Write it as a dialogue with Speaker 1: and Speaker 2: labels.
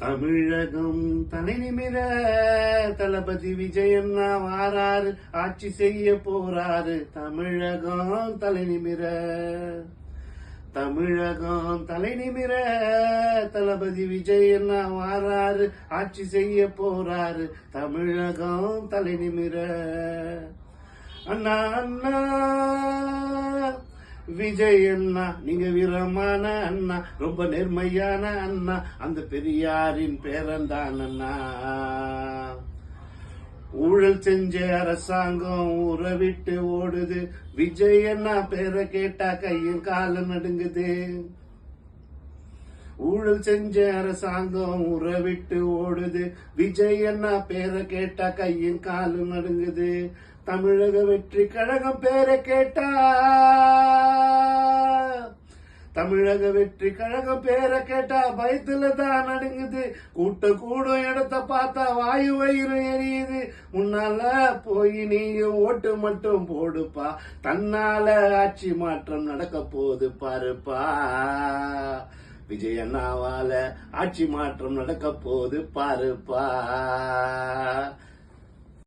Speaker 1: தமிழகம் தலை நிமிர தளபதி விஜயண்ணா வாராரு ஆட்சி செய்ய போறாரு. தமிழகம் தலை நிமிர. தமிழகம் தலை நிமிர தளபதி விஜயண்ணா வாராரு ஆட்சி செய்ய போறாரு. தமிழகம் தலை நிமிர. அண்ணா அண்ணா. விஜய் அண்ணா நீங்க வீரமான அண்ணா ரொம்ப நேர்மையான அண்ணா அந்த பெரியாரின் பேரன்தான் அண்ணா ஊழல் செஞ்ச அரசாங்கம் ஊரை விட்டு ஓடுது. விஜய் அண்ணா பேரை கேட்டா கையும் காலம் நடுங்குது. ஊழல் செஞ்ச அரசாங்கம் உறவிட்டு விட்டு ஓடுது. விஜய் அண்ணா பேரை கேட்டா கையும் காலும் நடுங்குது. தமிழக வெற்றி கழகம் பேரை கேட்டா தமிழக வெற்றி கழகம் பேரை கேட்டா பயத்துல தான் நடுங்குது. கூட்ட கூடும் இடத்த பார்த்தா வாயு வயிறு எரியுது. முன்னால போய் நீங்க ஓட்டு மட்டும் போடுப்பா. தன்னால ஆட்சி மாற்றம் நடக்க போகுது பாருப்பா. விஜயண்ணாவால ஆட்சி மாற்றம் நடக்க போது பாருப்பா.